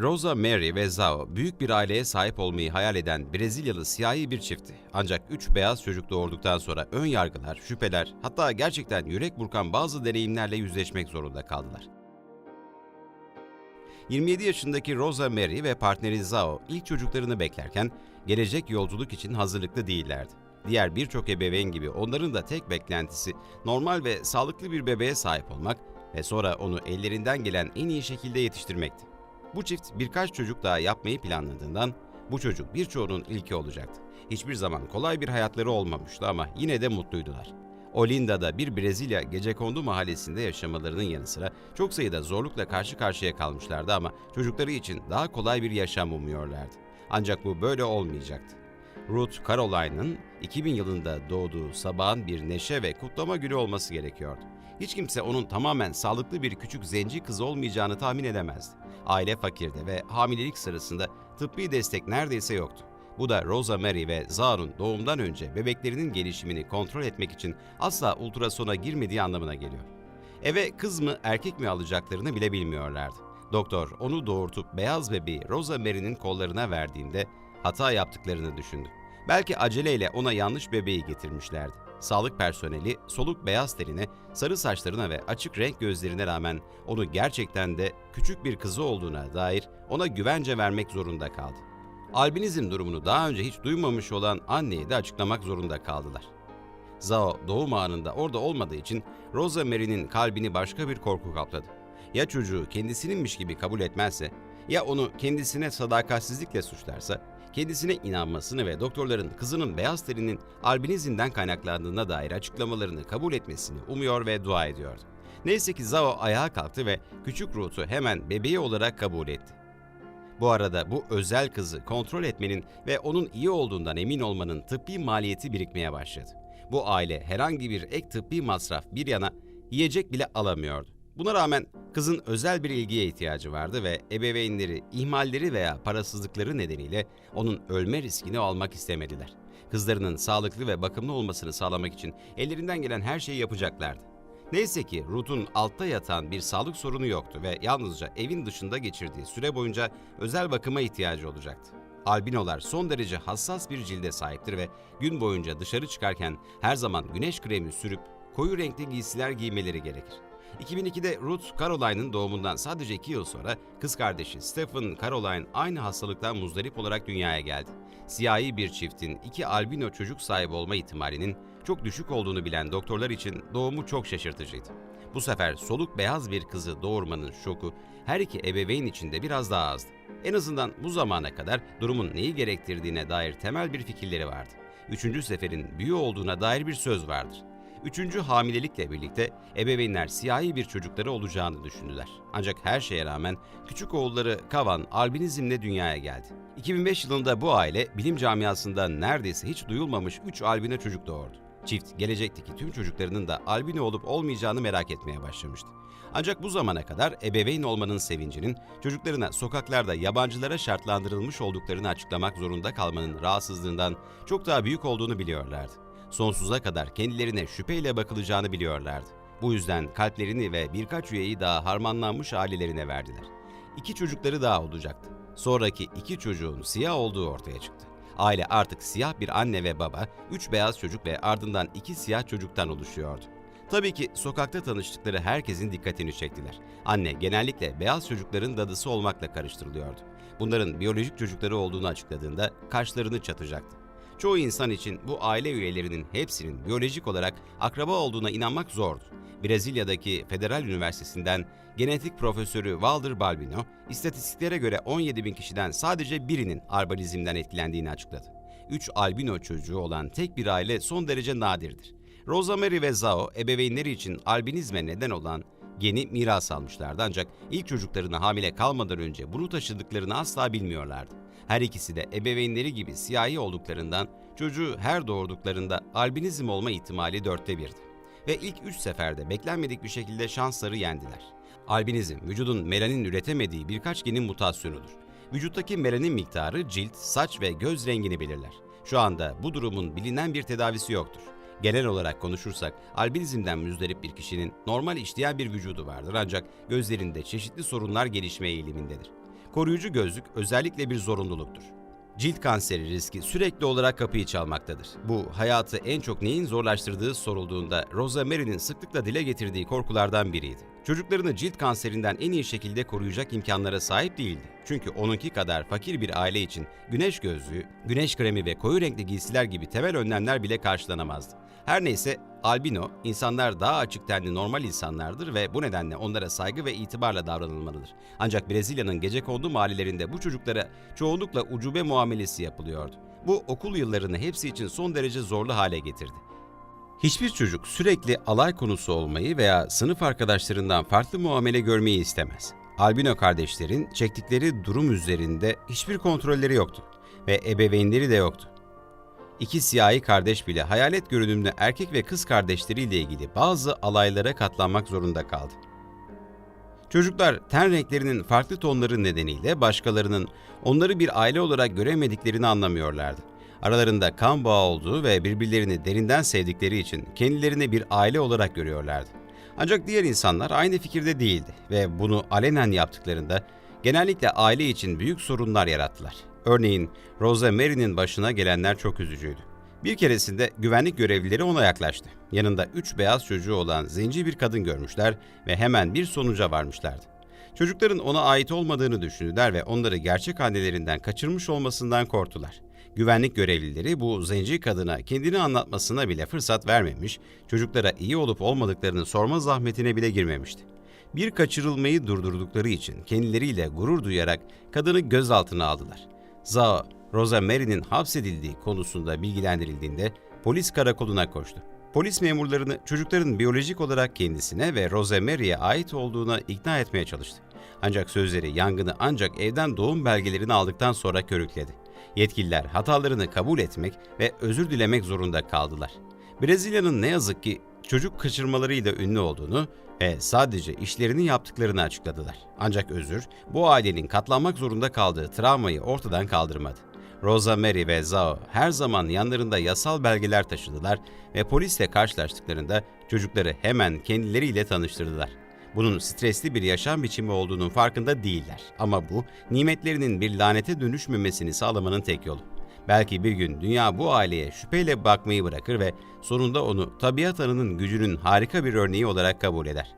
Rosa Mary ve Zhao büyük bir aileye sahip olmayı hayal eden Brezilyalı siyahi bir çiftti. Ancak üç beyaz çocuk doğurduktan sonra ön yargılar, şüpheler, hatta gerçekten yürek burkan bazı deneyimlerle yüzleşmek zorunda kaldılar. 27 yaşındaki Rosa Mary ve partneri Zhao ilk çocuklarını beklerken gelecek yolculuk için hazırlıklı değillerdi. Diğer birçok ebeveyn gibi onların da tek beklentisi normal ve sağlıklı bir bebeğe sahip olmak ve sonra onu ellerinden gelen en iyi şekilde yetiştirmekti. Bu çift birkaç çocuk daha yapmayı planladığından bu çocuk birçoğunun ilki olacaktı. Hiçbir zaman kolay bir hayatları olmamıştı ama yine de mutluydular. Olinda'da bir Brezilya gecekondu mahallesinde yaşamalarının yanı sıra çok sayıda zorlukla karşı karşıya kalmışlardı ama çocukları için daha kolay bir yaşam umuyorlardı. Ancak bu böyle olmayacaktı. Ruth Caroline'ın 2000 yılında doğduğu sabahın bir neşe ve kutlama günü olması gerekiyordu. Hiç kimse onun tamamen sağlıklı bir küçük zenci kız olmayacağını tahmin edemezdi. Aile fakirdi ve hamilelik sırasında tıbbi destek neredeyse yoktu. Bu da Rosa Mary ve Zahra'nın doğumdan önce bebeklerinin gelişimini kontrol etmek için asla ultrasona girmediği anlamına geliyor. Eve kız mı erkek mi alacaklarını bile bilmiyorlardı. Doktor onu doğurtup beyaz bebeği Rosa Mary'nin kollarına verdiğinde hata yaptıklarını düşündü. Belki aceleyle ona yanlış bebeği getirmişlerdi. Sağlık personeli soluk beyaz tenine, sarı saçlarına ve açık renk gözlerine rağmen onu gerçekten de küçük bir kızı olduğuna dair ona güvence vermek zorunda kaldı. Albinizm durumunu daha önce hiç duymamış olan anneye de açıklamak zorunda kaldılar. Zhao doğum anında orada olmadığı için Rosa Mary'nin kalbini başka bir korku kapladı. Ya çocuğu kendisininmiş gibi kabul etmezse, ya onu kendisine sadakatsizlikle suçlarsa, kendisine inanmasını ve doktorların kızının beyaz teninin albinizmden kaynaklandığına dair açıklamalarını kabul etmesini umuyor ve dua ediyordu. Neyse ki Zhao ayağa kalktı ve küçük Ruth'u hemen bebeği olarak kabul etti. Bu arada bu özel kızı kontrol etmenin ve onun iyi olduğundan emin olmanın tıbbi maliyeti birikmeye başladı. Bu aile herhangi bir ek tıbbi masraf bir yana yiyecek bile alamıyordu. Buna rağmen kızın özel bir ilgiye ihtiyacı vardı ve ebeveynleri ihmalleri veya parasızlıkları nedeniyle onun ölme riskini almak istemediler. Kızlarının sağlıklı ve bakımlı olmasını sağlamak için ellerinden gelen her şeyi yapacaklardı. Neyse ki Ruth'un altta yatan bir sağlık sorunu yoktu ve yalnızca evin dışında geçirdiği süre boyunca özel bakıma ihtiyacı olacaktı. Albinolar son derece hassas bir cilde sahiptir ve gün boyunca dışarı çıkarken her zaman güneş kremi sürüp koyu renkli giysiler giymeleri gerekir. 2002'de Ruth Caroline'ın doğumundan sadece 2 yıl sonra kız kardeşi Stephen Caroline aynı hastalıktan muzdarip olarak dünyaya geldi. Siyahi bir çiftin iki albino çocuk sahibi olma ihtimalinin çok düşük olduğunu bilen doktorlar için doğumu çok şaşırtıcıydı. Bu sefer soluk beyaz bir kızı doğurmanın şoku her iki ebeveyn için de biraz daha azdı. En azından bu zamana kadar durumun neyi gerektirdiğine dair temel bir fikirleri vardı. Üçüncü seferin büyü olduğuna dair bir söz vardır. Üçüncü hamilelikle birlikte ebeveynler siyahi bir çocukları olacağını düşündüler. Ancak her şeye rağmen küçük oğulları Kavan albinizmle dünyaya geldi. 2005 yılında bu aile bilim camiasında neredeyse hiç duyulmamış 3 albino çocuk doğurdu. Çift gelecekteki tüm çocuklarının da albino olup olmayacağını merak etmeye başlamıştı. Ancak bu zamana kadar ebeveyn olmanın sevincinin çocuklarına sokaklarda yabancılara şartlandırılmış olduklarını açıklamak zorunda kalmanın rahatsızlığından çok daha büyük olduğunu biliyorlardı. Sonsuza kadar kendilerine şüpheyle bakılacağını biliyorlardı. Bu yüzden kalplerini ve birkaç üyeyi daha harmanlanmış ailelerine verdiler. İki çocukları daha olacaktı. Sonraki iki çocuğun siyah olduğu ortaya çıktı. Aile artık siyah bir anne ve baba, üç beyaz çocuk ve ardından iki siyah çocuktan oluşuyordu. Tabii ki sokakta tanıştıkları herkesin dikkatini çektiler. Anne genellikle beyaz çocukların dadısı olmakla karıştırılıyordu. Bunların biyolojik çocukları olduğunu açıkladığında kaşlarını çatacaktı. Çoğu insan için bu aile üyelerinin hepsinin biyolojik olarak akraba olduğuna inanmak zordu. Brezilya'daki Federal Üniversitesi'nden genetik profesörü Walter Balbino, istatistiklere göre 17 bin kişiden sadece birinin albanizmden etkilendiğini açıkladı. 3 albino çocuğu olan tek bir aile son derece nadirdir. Rosa Mary ve Zhao ebeveynleri için albinizme neden olan geni miras almışlardı ancak ilk çocuklarına hamile kalmadan önce bunu taşıdıklarını asla bilmiyorlardı. Her ikisi de ebeveynleri gibi siyahi olduklarından çocuğu her doğurduklarında albinizm olma ihtimali dörtte birdi. Ve ilk üç seferde beklenmedik bir şekilde şansları yendiler. Albinizm, vücudun melanin üretemediği birkaç genin mutasyonudur. Vücuttaki melanin miktarı cilt, saç ve göz rengini belirler. Şu anda bu durumun bilinen bir tedavisi yoktur. Genel olarak konuşursak albinizmden müzdarip bir kişinin normal işleyen bir vücudu vardır ancak gözlerinde çeşitli sorunlar gelişme eğilimindedir. Koruyucu gözlük özellikle bir zorunluluktur. Cilt kanseri riski sürekli olarak kapıyı çalmaktadır. Bu hayatı en çok neyin zorlaştırdığı sorulduğunda Rosa Mary'nin sıklıkla dile getirdiği korkulardan biriydi. Çocuklarını cilt kanserinden en iyi şekilde koruyacak imkanlara sahip değildi. Çünkü onunki kadar fakir bir aile için güneş gözlüğü, güneş kremi ve koyu renkli giysiler gibi temel önlemler bile karşılanamazdı. Her neyse albino, insanlar daha açık tenli normal insanlardır ve bu nedenle onlara saygı ve itibarla davranılmalıdır. Ancak Brezilya'nın gecekondu mahallelerinde bu çocuklara çoğunlukla ucube muamelesi yapılıyordu. Bu okul yıllarını hepsi için son derece zorlu hale getirdi. Hiçbir çocuk sürekli alay konusu olmayı veya sınıf arkadaşlarından farklı muamele görmeyi istemez. Albino kardeşlerin çektikleri durum üzerinde hiçbir kontrolleri yoktu ve ebeveynleri de yoktu. İki siyahi kardeş bile hayalet görünümlü erkek ve kız kardeşleriyle ilgili bazı alaylara katlanmak zorunda kaldı. Çocuklar ten renklerinin farklı tonları nedeniyle başkalarının onları bir aile olarak göremediklerini anlamıyorlardı. Aralarında kan bağı olduğu ve birbirlerini derinden sevdikleri için kendilerini bir aile olarak görüyorlardı. Ancak diğer insanlar aynı fikirde değildi ve bunu alenen yaptıklarında genellikle aile için büyük sorunlar yarattılar. Örneğin Rosa Mary'nin başına gelenler çok üzücüydü. Bir keresinde güvenlik görevlileri ona yaklaştı. Yanında üç beyaz çocuğu olan zenci bir kadın görmüşler ve hemen bir sonuca varmışlardı. Çocukların ona ait olmadığını düşündüler ve onları gerçek annelerinden kaçırmış olmasından korktular. Güvenlik görevlileri bu zenci kadına kendini anlatmasına bile fırsat vermemiş, çocuklara iyi olup olmadıklarını sorma zahmetine bile girmemişti. Bir kaçırılmayı durdurdukları için kendileriyle gurur duyarak kadını gözaltına aldılar. Zao, Rosa Mary'nin hapsedildiği konusunda bilgilendirildiğinde polis karakoluna koştu. Polis memurlarını çocukların biyolojik olarak kendisine ve Rosa Mary'e ait olduğuna ikna etmeye çalıştı. Ancak sözleri yangını ancak evden doğum belgelerini aldıktan sonra körükledi. Yetkililer hatalarını kabul etmek ve özür dilemek zorunda kaldılar. Brezilya'nın ne yazık ki çocuk kaçırmalarıyla ünlü olduğunu ve sadece işlerini yaptıklarını açıkladılar. Ancak özür bu ailenin katlanmak zorunda kaldığı travmayı ortadan kaldırmadı. Rosa Mary ve Zhao her zaman yanlarında yasal belgeler taşıdılar ve polisle karşılaştıklarında çocukları hemen kendileriyle tanıştırdılar. Bunun stresli bir yaşam biçimi olduğunun farkında değiller ama bu nimetlerinin bir lanete dönüşmemesini sağlamanın tek yolu. Belki bir gün dünya bu aileye şüpheyle bakmayı bırakır ve sonunda onu tabiat anının gücünün harika bir örneği olarak kabul eder.